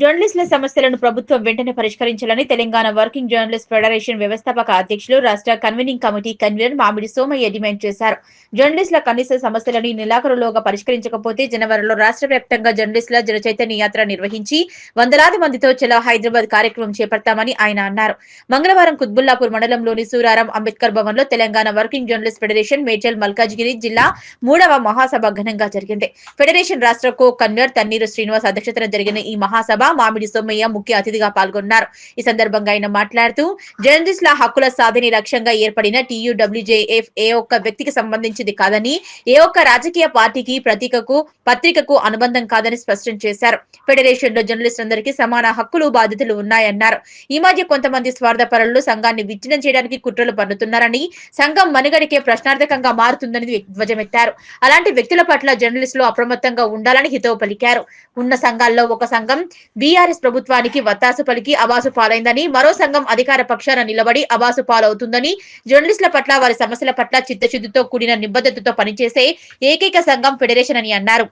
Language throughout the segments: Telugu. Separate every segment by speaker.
Speaker 1: జర్నలిస్టుల సమస్యలను ప్రభుత్వం వెంటనే పరిష్కరించాలని తెలంగాణ వర్కింగ్ జర్నలిస్ట్ ఫెడరేషన్ వ్యవస్థాపక అధ్యక్షులు రాష్ట్ర కన్వీనింగ్ కమిటీ కన్వీనర్ మామిడి సోమయ్య డిమాండ్ చేశారు. జర్నలిస్టుల కనీస సమస్యలను నెలాఖరులోగా పరిష్కరించకపోతే జనవరిలో రాష్ట్ర వ్యాప్తంగా జర్నలిస్టుల జనచైతన్య యాత్ర నిర్వహించి వందలాది మందితో చలో హైదరాబాద్ కార్యక్రమం చేపడతామని ఆయన అన్నారు. మంగళవారం కుత్బుల్లాపూర్ మండలంలోని సూరారం అంబేద్కర్ భవన్లో Telangana working journalist federation Medchal Malkajgiri జిల్లా మూడవ మహాసభ ఘనంగా జరిగింది. ఫెడరేషన్ రాష్ట్ర కో కన్వీనర్ తన్నీరు శ్రీనివాస్ అధ్యక్షతన జరిగిన ఈ మహాసభ మామిడి సోమయ్య ముఖ్య అతిథిగా పాల్గొన్నారు. ఈ సందర్భంగా ఆయన మాట్లాడుతూ జర్నలిస్టుల హక్కుల సాధన లక్ష్యంగా ఏర్పడిన టీయూడబ్ల్యూజేఎఫ్ ఏ ఒక్క వ్యక్తికి సంబంధించింది కాదని ఏ ఒక్క రాజకీయ పార్టీకి ప్రతీకకు పత్రికకు అనుబంధం కాదని స్పష్టం చేశారు. ఫెడరేషన్లో జర్నలిస్టులందరికీ సమాన హక్కులు బాధ్యతలు ఉన్నాయన్నారు. ఈ మధ్య కొంతమంది స్వార్థపరులు సంఘాన్ని విచ్ఛిన్నం చేయడానికి కుట్రలు పన్నుతున్నారని సంఘం మనుగడికే ప్రశ్నార్థకంగా మారుతుందని ధ్వజమెత్తారు. అలాంటి వ్యక్తుల పట్ల జర్నలిస్టులు అప్రమత్తంగా ఉండాలని హితవు పలికారు. ఉన్న సంఘాల్లో ఒక సంఘం బీఆర్ఎస్ ప్రభుత్వానికి వత్తాసు పలికి అబాసు పాలైందని మరో సంఘం అధికార పక్షాన నిలబడి అబాసు పాలవుతుందని జర్నలిస్టుల పట్ల వారి సమస్యల పట్ల చిత్తశుద్ధితో కూడిన నిబద్ధతతో పనిచేసే ఏకైక సంఘం ఫెడరేషన్ అని అన్నారు.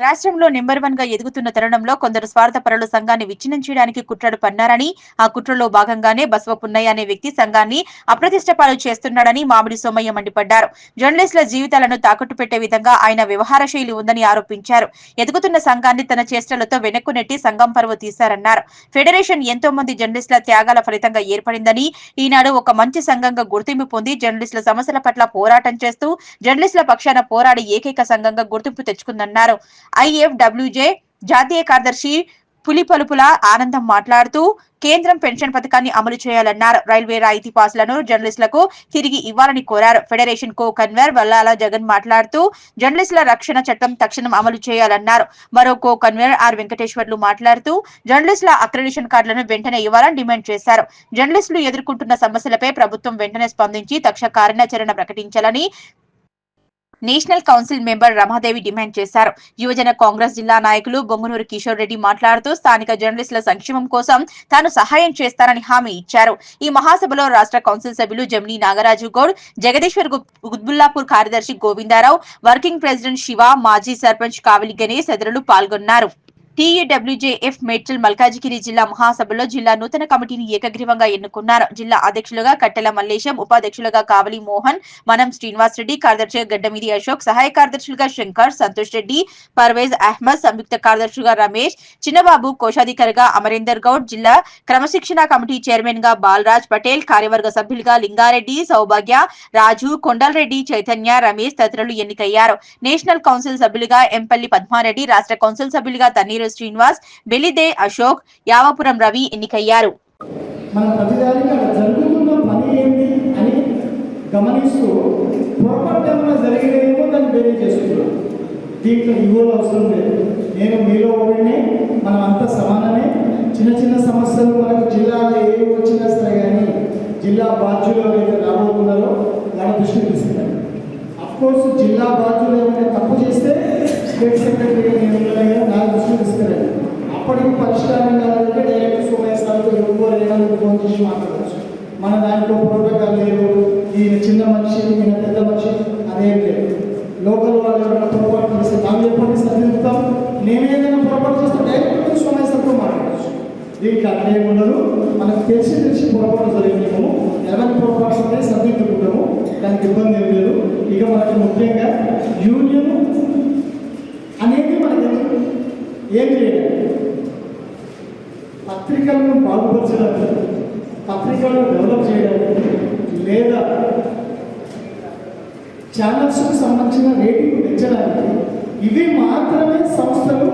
Speaker 1: రాష్ట్రంలో నెంబర్ వన్గా ఎదుగుతున్న తరుణంలో కొందరు స్వార్థపరులు సంఘాన్ని విచ్ఛిన్నం చేయడానికి కుట్రలు పన్నారని ఆ కుట్రలో భాగంగానే బసవ పున్నయ్య అనే వ్యక్తి సంఘాన్ని అప్రతిష్ట పాలు చేస్తున్నాడని మామిడి సోమయ్య మండిపడ్డారు. జర్నలిస్టుల జీవితాలను తాకట్టు పెట్టే విధంగా ఆయన వ్యవహార శైలి ఉందని ఆరోపించారు. ఎదుగుతున్న సంఘాన్ని తన చేష్టలతో వెనక్కు నెట్టి సంఘం పరువు తీశారన్నారు. ఫెడరేషన్ ఎంతో మంది జర్నలిస్టుల త్యాగాల ఫలితంగా ఏర్పడిందని ఈనాడు ఒక మంచి సంఘంగా గుర్తింపు పొంది జర్నలిస్టుల సమస్యల పట్ల పోరాటం చేస్తూ జర్నలిస్టుల పక్షాన పోరాడి ఏకైక సంఘంగా గుర్తింపు తెచ్చుకుందన్నారు. ఐఎఫ్డబ్ల్యూజే జాతీయ కార్యదర్శి పులిపలుపుల ఆనందం మాట్లాడుతూ కేంద్రం పెన్షన్ పథకాన్ని అమలు చేయాలన్నారు. రైల్వే రాయితీ పాసులను జర్నలిస్టులకు తిరిగి ఇవ్వాలని కోరారు. Federation co convener Vallala Jagan మాట్లాడుతూ జర్నలిస్టుల రక్షణ చట్టం తక్షణం అమలు చేయాలన్నారు. మరో కో కన్వీనర్ ఆర్ వెంకటేశ్వర్లు మాట్లాడుతూ జర్నలిస్టుల అక్రెడిషన్ కార్డులను వెంటనే ఇవ్వాలని డిమాండ్ చేశారు. జర్నలిస్టులు ఎదుర్కొంటున్న సమస్యలపై ప్రభుత్వం వెంటనే స్పందించి తక్షణ కార్యాచరణ ప్రకటించాలని national council member Ramadevi demand చేశారు. యువజన కాంగ్రెస్ జిల్లా నాయకులు బొంగునూరు కిషోర్ రెడ్డి మాట్లాడుతూ స్థానిక జర్నలిస్టుల సంక్షేమం కోసం తాను సహాయం చేస్తానని హామీ ఇచ్చారు. ఈ మహాసభలో రాష్ట్ర కౌన్సిల్ సభ్యులు జమినీ నాగరాజు గౌడ్ జగదీశ్వర్ గుద్బుల్లాపూర్ కార్యదర్శి గోవిందారావు వర్కింగ్ ప్రెసిడెంట్ శివ మాజీ సర్పంచ్ కావిలి గణేష్ తదితరులు పాల్గొన్నారు. టీఏడబ్ల్యూజేఎఫ్ మేడ్చల్ మల్కాజిగిరి జిల్లా మహాసభలో జిల్లా నూతన కమిటీని ఏకగ్రీవంగా ఎన్నుకున్నారు. జిల్లా అధ్యక్షులుగా కట్టెల మల్లేశం ఉపాధ్యక్షులుగా కావలి మోహన్ మనం శ్రీనివాస్ రెడ్డి కార్యదర్శిగా గడ్డమిది అశోక్ సహాయ కార్యదర్శులుగా శంకర్ సంతోష్ రెడ్డి పర్వేజ్ అహ్మద్ సంయుక్త కార్యదర్శిగా రమేష్ చిన్నబాబు కోశాధికారిగా అమరేందర్ గౌడ్ జిల్లా క్రమశిక్షణ కమిటీ చైర్మన్గా బాలరాజ్ పటేల్ కార్యవర్గ సభ్యులుగా లింగారెడ్డి సౌభాగ్య రాజు కొండలరెడ్డి చైతన్య రమేష్ తదితరులు ఎన్నికయ్యారు. నేషనల్ కౌన్సిల్ సభ్యులుగా ఎంపల్లి పద్మారెడ్డి రాష్ట్ర కౌన్సిల్ సభ్యులుగా తన్నీరు శ్రీనివాస్ బెలిదే అశోక్ యావపురం రవి ఎన్నికయ్యారు.
Speaker 2: మన ప్రతిదానికి అక్కడ జరుగుతున్న పని ఏంటి అని గమనిస్తూ జరిగినేమో దాన్ని వేరే దీంట్లో అవసరం లేదు. నేను మీలో ఒకరిని మనం అంతా సమానమే. చిన్న చిన్న సమస్యలు మనకు జిల్లాలో ఏ వచ్చినా సరే కానీ జిల్లా బాధ్యులు ఏదైతే రాబోతున్నారో వాళ్ళ దృష్టి తీసుకెళ్ళాలి. అఫ్కోర్స్ జిల్లా బాధ్యులు ఏమైనా తప్పు చేస్తే స్టేట్ సెక్రటరీ నేను ఉన్నాను నా దృష్టికి తీసుకెళ్ళాలి అప్పటికి పరిష్కారం కావాలంటే డైరెక్ట్ సోమయ్య సార్తో ఎవరు ఏమైనా ఫోన్ చేసి మాట్లాడచ్చు. మన దాంట్లో ప్రోటోకాల్ లేదు. ఈయన చిన్న మనిషి ఈయన పెద్ద మనిషి అదేం లేదు లోకల్ వాళ్ళు ఎవరైనా పొరపాటు చేస్తే నాకు చెప్పండి సరిదిద్దుతాం నేను ఏదైనా పొరపాటు చేస్తే డైరెక్ట్ సోమయ్య మాట్లాడచ్చు. మాట్లాడవచ్చు దీంట్లో అట్లా ఉండదు. మనకు తెలిసి తెలిసి పొరపాటు జరిగినాము ఎవరి పొరపాటు ఉంటే సరిదిద్దుకుంటాము. దానికి ఇబ్బంది ఏం లేదు. ఇక మనకి ముఖ్యంగా యూనియన్ అనేది మనకి ఏం చేయాలి బాగుపరచడానికి పత్రికలను డెవలప్ చేయడానికి లేదా ఛానల్స్కు సంబంధించిన రేటింగ్ పెంచడానికి ఇవి మాత్రమే సంస్థలు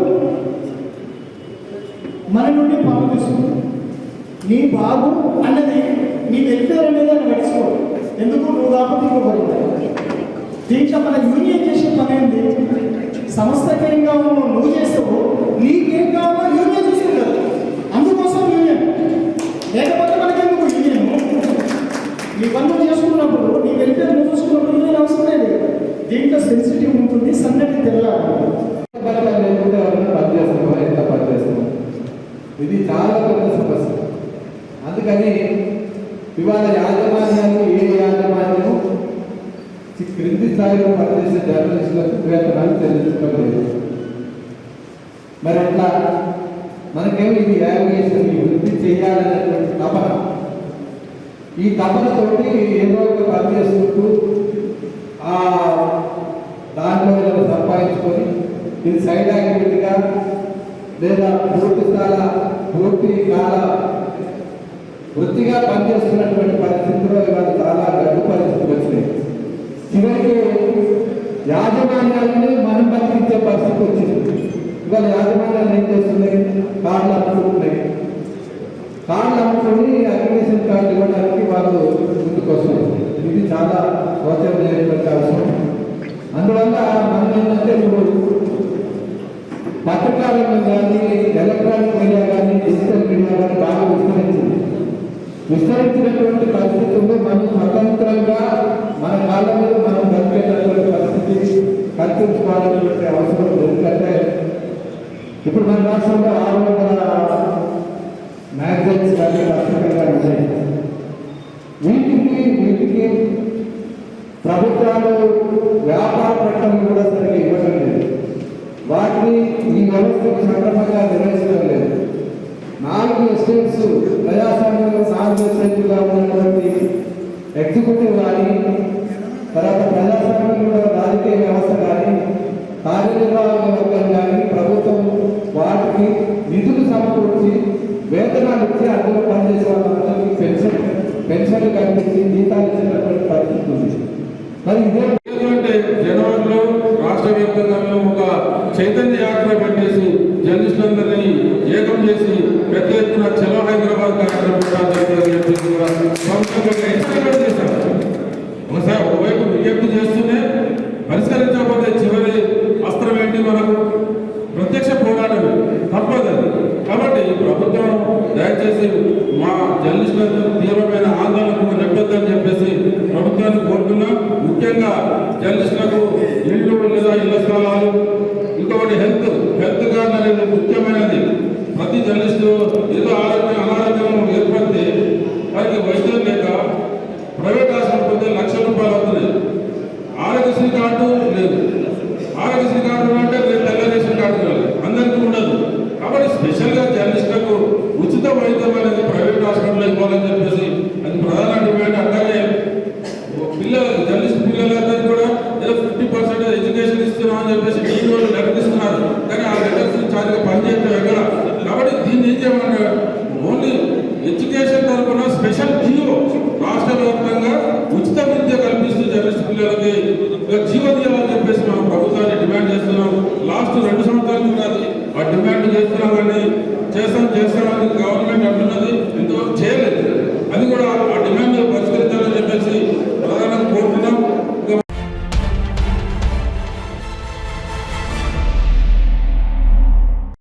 Speaker 2: మన నుండి పనులు తీసుకుంటాయి. నీ బాగు అన్నది నీ వెల్ఫేర్ అనేది అని నడుచుకో ఎందుకు? నువ్వు కాకపోతే ఇంకొకరు దీంట్లో మన యూనియన్ చేసే పని ఏంటి సంస్థకేం కావాలో నువ్వు చేస్తావు నీకేం కావాలో యూనియన్ లేకపోతే మనకెందుకు యూనియన్? నీ పనులు చేసుకున్నప్పుడు నీ వెళ్తే నువ్వు చూసుకున్నప్పుడు నేను అవసరం లేదు. దీంట్లో సెన్సిటివ్ ఉంటుంది సన్నటి తెల్లాలి
Speaker 3: ఇది చాలా పెద్ద సమస్య. అందుకని ఇవాళ యాజమాన్యాలు ఏ యాజమాన్యము క్రింది స్థాయిలో పనిచేసే జర్నలిస్టులకు వేతనాలు చెల్లించడం లేదు మరి అట్లా మనకేమి ఇది యావిగేషన్ వృద్ధి వృత్తి చేయాలనేటువంటి తపన. ఈ తపనతోటి ఏదో ఒక పని చేసుకుంటూ ఆ దాంట్లో ఏదైనా సంపాదించుకొని ఇది సైడ్ యాక్టివిటీగా లేదా పూర్తి కాల పూర్తి కాల వృత్తిగా పనిచేస్తున్నటువంటి పరిస్థితుల్లో ఇవాళ చాలా గడ్డు పరిస్థితులు వచ్చినాయి. చివరికి యాజమాన్యాన్ని మనం బతికించే పరిస్థితి వచ్చింది. ఇవాళ యాజమాన్యాలు ఏం చేస్తున్నాయి కార్డులు అమ్ముకుంటున్నాయి కార్డులు అమ్ముకొని అగ్రిగేషన్ కార్డు ఇవ్వడానికి వాళ్ళు ముందుకు వస్తున్నారు. ఇది చాలా శోచనీయమైనటువంటి అవసరం అందువల్ల మనం ఏంటంటే ఇప్పుడు పత్రికారంగం కానీ ఎలక్ట్రానిక్ మీడియా కానీ డిజిటల్ మీడియా కానీ బాగా విస్తరించింది. విస్తరించినటువంటి పరిస్థితుల్లో మనం స్వతంత్రంగా మన కాళ్ళ మీద మనం బతికేటటువంటి పరిస్థితి కల్పించుకోవాలనేటువంటి ఇప్పుడు మన రాష్ట్రంలో ఆరు వందల మ్యాగజైన్స్ కానీ పత్రికలుగా కానీ ఉన్నాయి. వీటికి వీటికి ప్రభుత్వాలు వ్యాపార ప్రకటనలు కూడా సరిగ్గా ఇవ్వడం లేదు. వాటిని ఈ వ్యవస్థకు సక్రమంగా నిర్వహించడం లేదు. నాలుగు ఎస్టేట్స్ ప్రజాస్వామ్యంలో నాలుగు ఎస్టేట్లుగా ఉన్నటువంటి ఎగ్జిక్యూటివ్ కానీ తర్వాత ప్రజాస్వామ్యంలో రాజకీయ వ్యవస్థ కానీ కార్యనిర్వాహక వర్గం కానీ ప్రభుత్వం వాటికి నిధులు సమకూర్చి వేతనాలు ఇచ్చి అందులో పనిచేసే వాళ్ళందరికీ పెన్షన్ పెన్షన్లు కల్పించి జీతాలు ఇచ్చినటువంటి పరిస్థితి ఉంది మరి ఇదే
Speaker 4: ఎందుకంటే జనవరిలో రాష్ట్ర వ్యాప్తంగా మేము ఒక చైతన్య యాత్ర పనిచేసి జర్నలిస్టులందరినీ ఏకం చేసి పెద్ద ఎత్తున చలో హైదరాబాద్ కార్యక్రమం డిమాండ్ చేస్తున్నాం కానీ చేస్తాం చేస్తామని గవర్నమెంట్ అంటున్నది. ఇంతవరకు చేయలేదు